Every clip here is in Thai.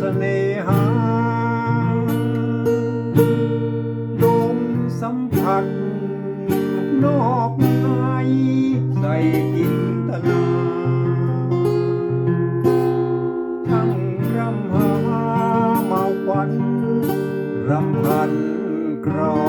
สน่หาลมสัมผัส นอกในใส่กินตนาทั้งรำหามาวันรำพันกรอ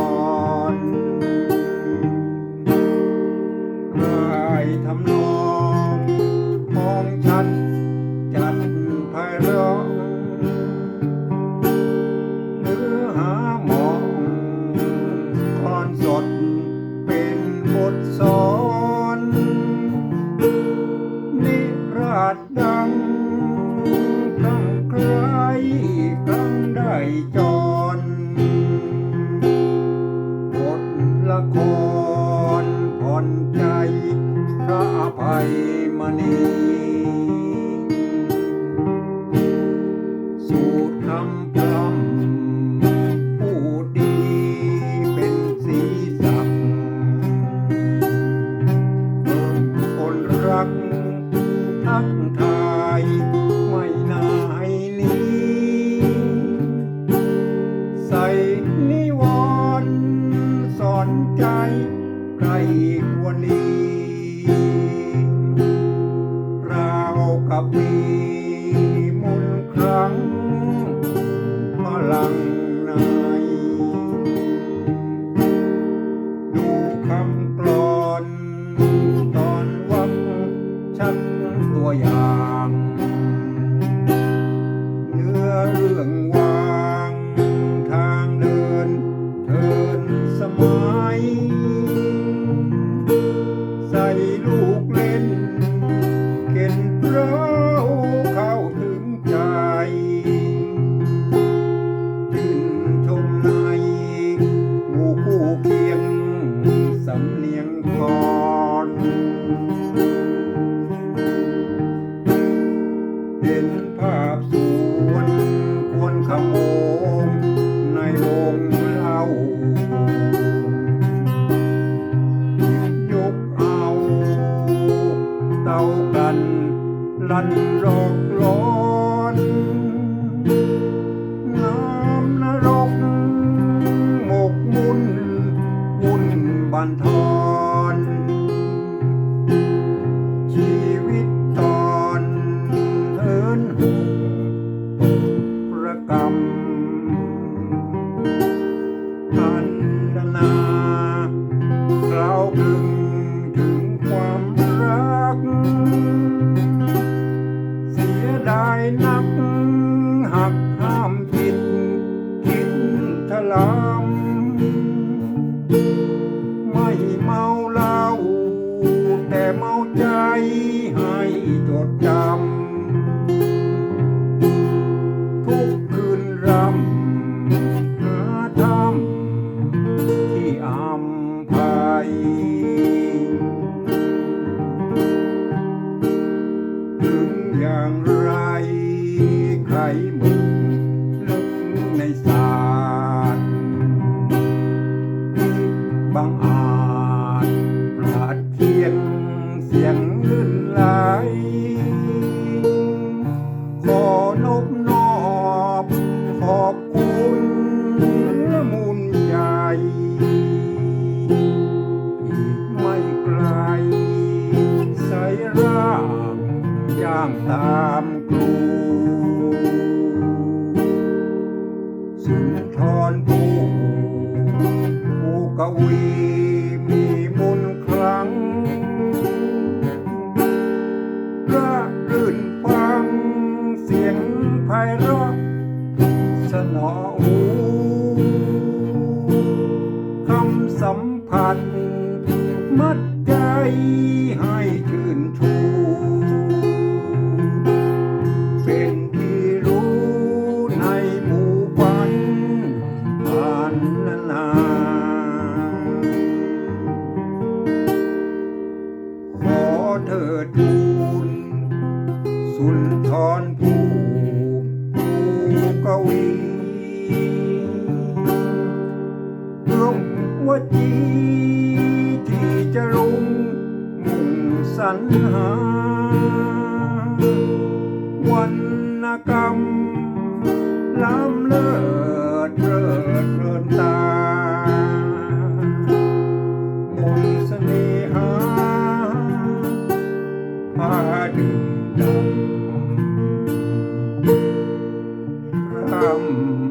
คำพำพูดดีเป็นสีสันคนรักทักทาย 거 야. เห็นภาพสวนควรขโมงในวงเล่าหยกเอาเต่ากัน ลันรอกรอ รนาเราพึงถึงความรัก เสียดายนักหักห้ามผิดคิดทลาม อย่างไร ใครมึกลึกในศาสบางอาจปลาดเทียงเสียง upon gold. Walk away. เถิดทูลสุนทรภูภูกวีดวงวจีที่จะรุงมุ่งสรรหา วันกรรมล้ำเลิศเลิศเลิศ um